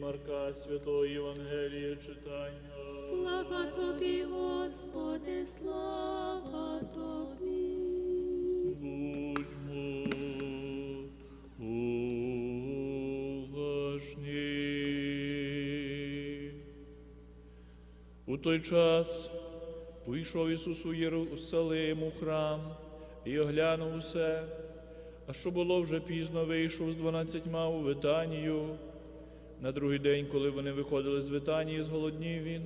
Марка Святого Євангелія читання. Слава тобі, Господи, слава тобі. Будьмо уважні. У той час вийшов Ісус у Єрусалим у храм і оглянув усе, а що було вже пізно, вийшов з дванадцятьма у Витанію. На другий день, коли вони виходили з Витанії, зголоднів він,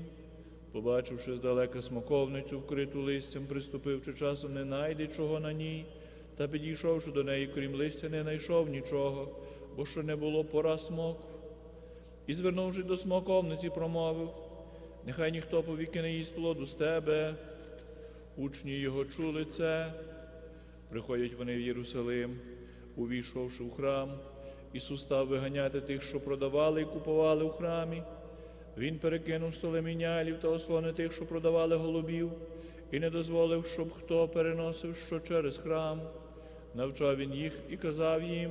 побачивши здалека смоковницю, вкриту листям, приступив чи часом не найде чого на ній, та підійшовши до неї, крім листя, не знайшов нічого, бо що не було пора смоку. І, звернувши до смоковниці, промовив, нехай ніхто повіки не їсть плоду з тебе. Учні його чули це. Приходять вони в Єрусалим, увійшовши в храм. Ісус став виганяти тих, що продавали і купували в храмі. Він перекинув столи мінялів та ослони тих, що продавали голубів, і не дозволив, щоб хто переносив що через храм. Навчав він їх і казав їм: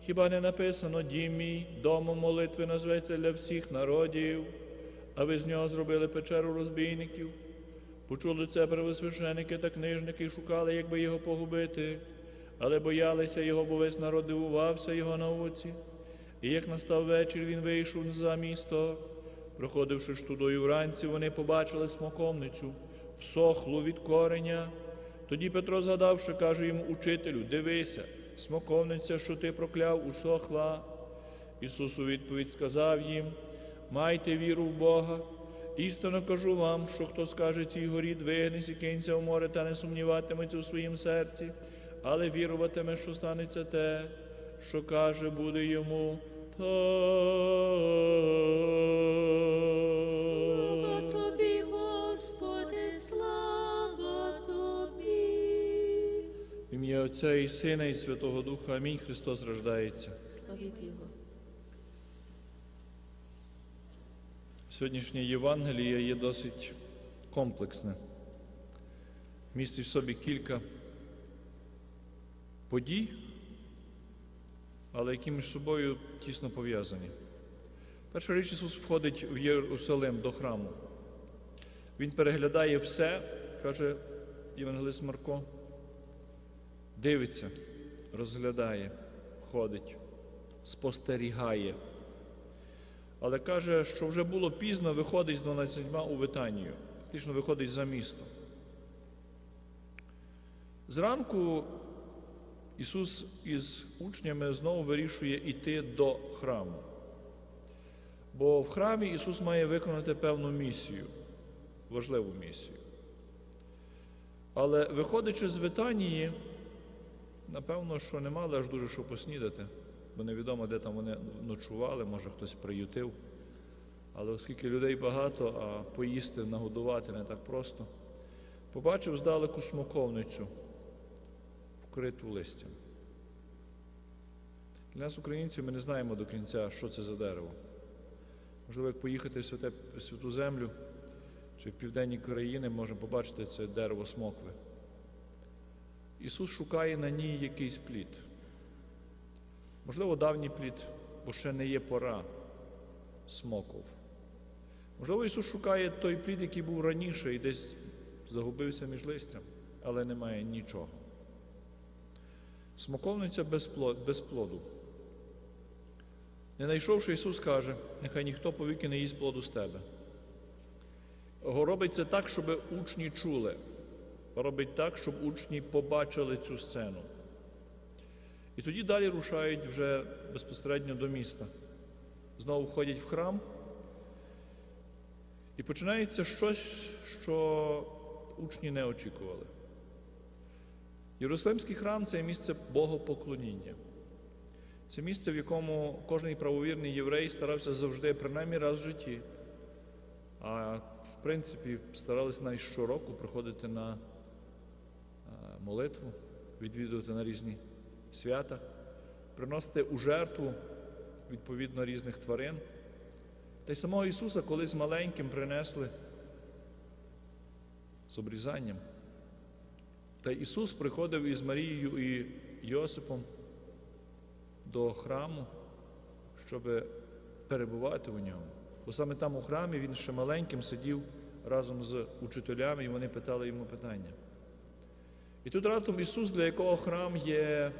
хіба не написано дім мій, домом молитви назветься для всіх народів, а ви з нього зробили печеру розбійників. Почули це первосвященики та книжники шукали, як би його погубити, але боялися його, бо весь народ дивувався його науці. І як настав вечір, він вийшов за місто. Проходивши ж тудою вранці, вони побачили смоковницю, всохлу від кореня. Тоді Петро, згадавши, каже йому учителю: Дивися, смоковниця, що ти прокляв, усохла. Ісус у відповідь сказав їм: Майте віру в Бога. Істинно кажу вам, що хто скаже цій горі, двигнись і кинься в море та не сумніватиметься у своїм серці, але віруватиме, що станеться те, що каже, буде йому. Слава тобі, Господи, слава тобі. В ім'я Отця і Сина, і Святого Духа. Амінь. Христос рождається. Славіть Його. Сьогоднішнє Євангеліє є досить комплексне. Містить в собі кілька подій, але які між собою тісно пов'язані. Перша річ Ісус входить в Єрусалим до храму. Він переглядає все, каже Євангелист Марко, дивиться, розглядає, ходить, спостерігає. Але каже, що вже було пізно, виходить з 12 у Витанію, фактично виходить за місто. Зранку Ісус із учнями знову вирішує йти до храму. Бо в храмі Ісус має виконати певну місію, важливу місію. Але виходячи з Витанії, напевно, що не мали аж дуже що поснідати, бо невідомо, де там вони ночували, може хтось приютив. Але оскільки людей багато, а поїсти, нагодувати не так просто, побачив здалеку смоковницю, вкриту листям. Для нас, українців, ми не знаємо до кінця, що це за дерево. Можливо, як поїхати в святе, святу землю чи в південні країни, можемо побачити це дерево смокви. Ісус шукає на ній якийсь плід. Можливо, давній плід, бо ще не є пора смоков. Можливо, Ісус шукає той плід, який був раніше і десь загубився між листям, але немає нічого. Смоковниця без плоду. Не знайшовши, Ісус каже, нехай ніхто повіки не їсть плоду з тебе. Робить це так, щоб учні чули. Робить так, щоб учні побачили цю сцену. І тоді далі рушають вже безпосередньо до міста. Знову входять в храм. І починається щось, що учні не очікували. Єрусалимський храм це місце богопоклоніння. Це місце, в якому кожен правовірний єврей старався завжди, принаймні раз в житті. А в принципі, старалися навіть щороку приходити на е, молитву, відвідувати на різні свята, приносити у жертву відповідно різних тварин. Та й самого Ісуса колись маленьким принесли з обрізанням. Та Ісус приходив із Марією і Йосипом до храму, щоб перебувати у ньому. Бо саме там у храмі він ще маленьким сидів разом з учителями, і вони питали йому питання. І тут раптом Ісус, для якого храм є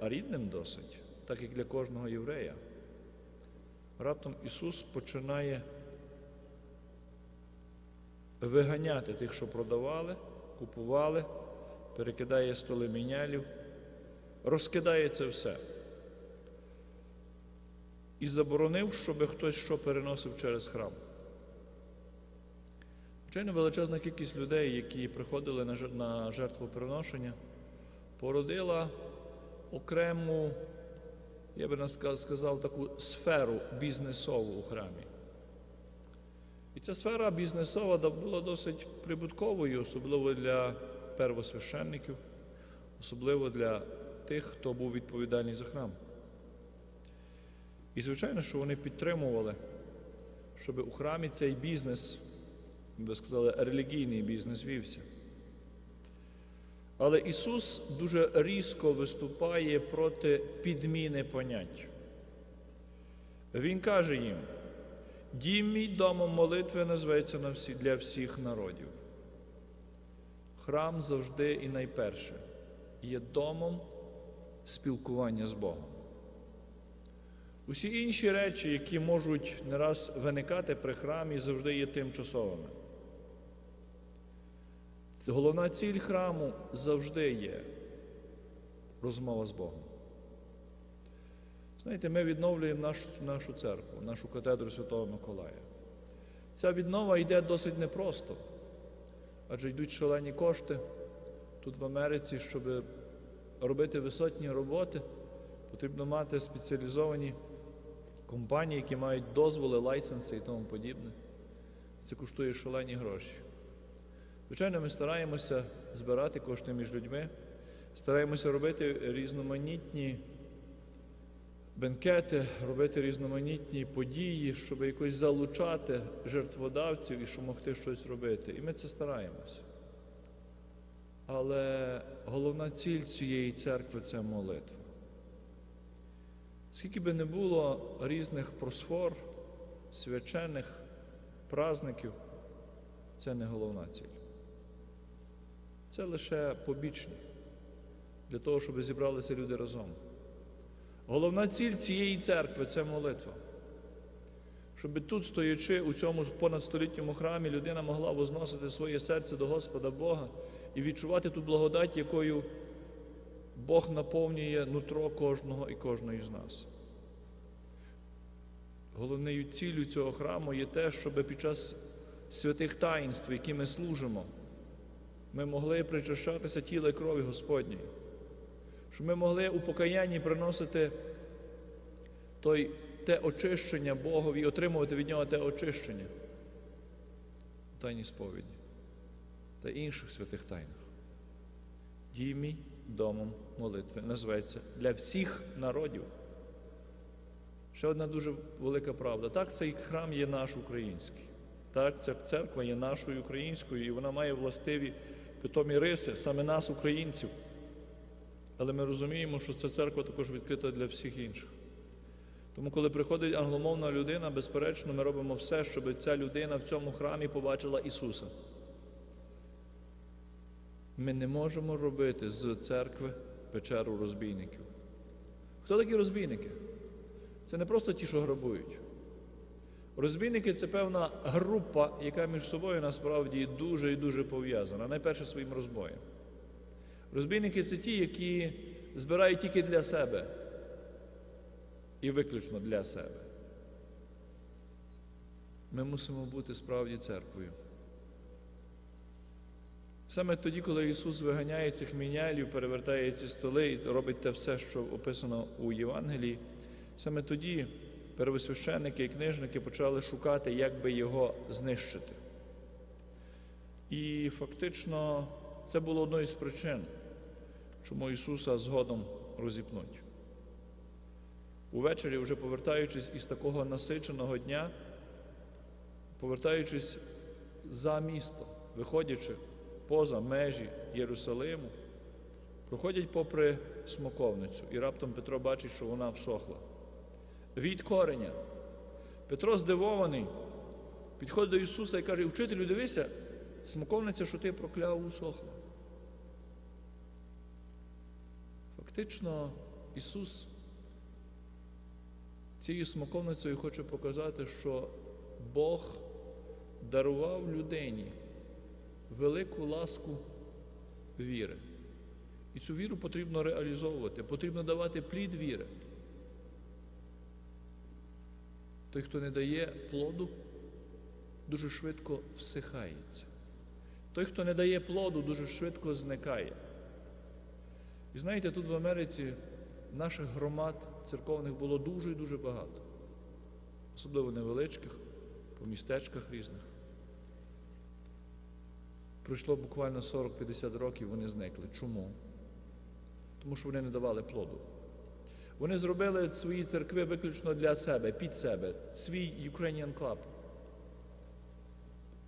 рідним досить, так як для кожного єврея. Раптом Ісус починає виганяти тих, що продавали, купували, перекидає столи мінялів, розкидає це все. І заборонив, щоб хтось що переносив через храм. Звичайно, величезна кількість людей, які приходили на жер- на жертвоприношення, породила окрему, я би сказав, таку сферу бізнесову у храмі. І ця сфера бізнесова була досить прибутковою, особливо для первосвященників, особливо для тих, хто був відповідальний за храм. І звичайно, що вони підтримували, щоб у храмі цей бізнес, ми би сказали, релігійний бізнес вівся. Але Ісус дуже різко виступає проти підміни понять. Він каже їм: Дім мій домом молитви називається на всі, для всіх народів. Храм завжди і найперше є домом спілкування з Богом. Усі інші речі, які можуть не раз виникати при храмі, завжди є тимчасовими. Головна ціль храму завжди є розмова з Богом. Знаєте, ми відновлюємо нашу, нашу церкву, нашу катедру Святого Миколая. Ця віднова йде досить непросто, адже йдуть шалені кошти тут в Америці, щоб робити висотні роботи, потрібно мати спеціалізовані компанії, які мають дозволи, лайсенси і тому подібне. Це коштує шалені гроші. Звичайно, ми стараємося збирати кошти між людьми, стараємося робити різноманітні бенкети, робити різноманітні події, щоб якось залучати жертводавців і щоб могти щось робити. І ми це стараємося. Але головна ціль цієї церкви це молитва. Скільки би не було різних просфор, свячених празників, це не головна ціль. Це лише побічні для того, щоб зібралися люди разом. Головна ціль цієї церкви це молитва. Щоб тут, стоячи у цьому понадстолітньому храмі, людина могла возносити своє серце до Господа Бога і відчувати ту благодать, якою Бог наповнює нутро кожного і кожної з нас. Головною ціллю цього храму є те, щоб під час святих таїнств, які ми служимо, ми могли причащатися тіла і крові Господньої, щоб ми могли у покаянні приносити той, те очищення Богові і отримувати від Нього те очищення в тайній сповіді та інших святих тайнах. Дій мій домом молитви називається для всіх народів. Ще одна дуже велика правда. Так, цей храм є наш український. Так, ця церква є нашою українською, і вона має властиві питомі риси, саме нас, українців. Але ми розуміємо, що ця церква також відкрита для всіх інших. Тому, коли приходить англомовна людина, безперечно, ми робимо все, щоб ця людина в цьому храмі побачила Ісуса. Ми не можемо робити з церкви печеру розбійників. Хто такі розбійники? Це не просто ті, що грабують. Розбійники це певна група, яка між собою насправді дуже і дуже пов'язана, найперше своїм розбоєм. Розбійники це ті, які збирають тільки для себе і виключно для себе. Ми мусимо бути справді церквою. Саме тоді, коли Ісус виганяє цих мінялів, перевертає ці столи і робить те все, що описано у Євангелії, саме тоді первосвященники і книжники почали шукати, як би його знищити. І фактично це було одною з причин, чому Ісуса згодом розіпнуть. Увечері, вже повертаючись із такого насиченого дня, повертаючись за місто, виходячи поза межі Єрусалиму, проходять попри смоковницю, і раптом Петро бачить, що вона всохла. Від кореня. Петро здивований, підходить до Ісуса і каже: Вчителю, дивися, смоковниця, що ти прокляв, усохла. Фактично, Ісус цією смоковницею хоче показати, що Бог дарував людині велику ласку віри. І цю віру потрібно реалізовувати, потрібно давати плід віри. Той, хто не дає плоду, дуже швидко всихається. Той, хто не дає плоду, дуже швидко зникає. І знаєте, тут в Америці наших громад церковних було дуже і дуже багато, особливо невеличких, по містечках різних. Пройшло буквально 40-50 років, вони зникли. Чому? Тому що вони не давали плоду. Вони зробили свої церкви виключно для себе, під себе, свій Ukrainian Club.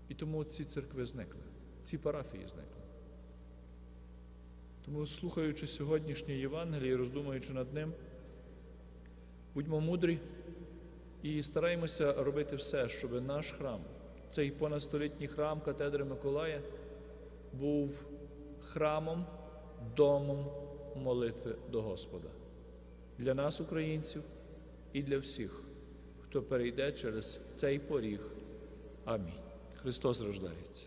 І тому ці церкви зникли, ці парафії зникли. Тому, слухаючи сьогоднішнє Євангеліє, і роздумуючи над ним, будьмо мудрі і стараємося робити все, щоб наш храм, цей понадстолітній храм катедри Миколая, був храмом, домом молитви до Господа для нас, українців, і для всіх, хто перейде через цей поріг. Амінь. Христос рождається.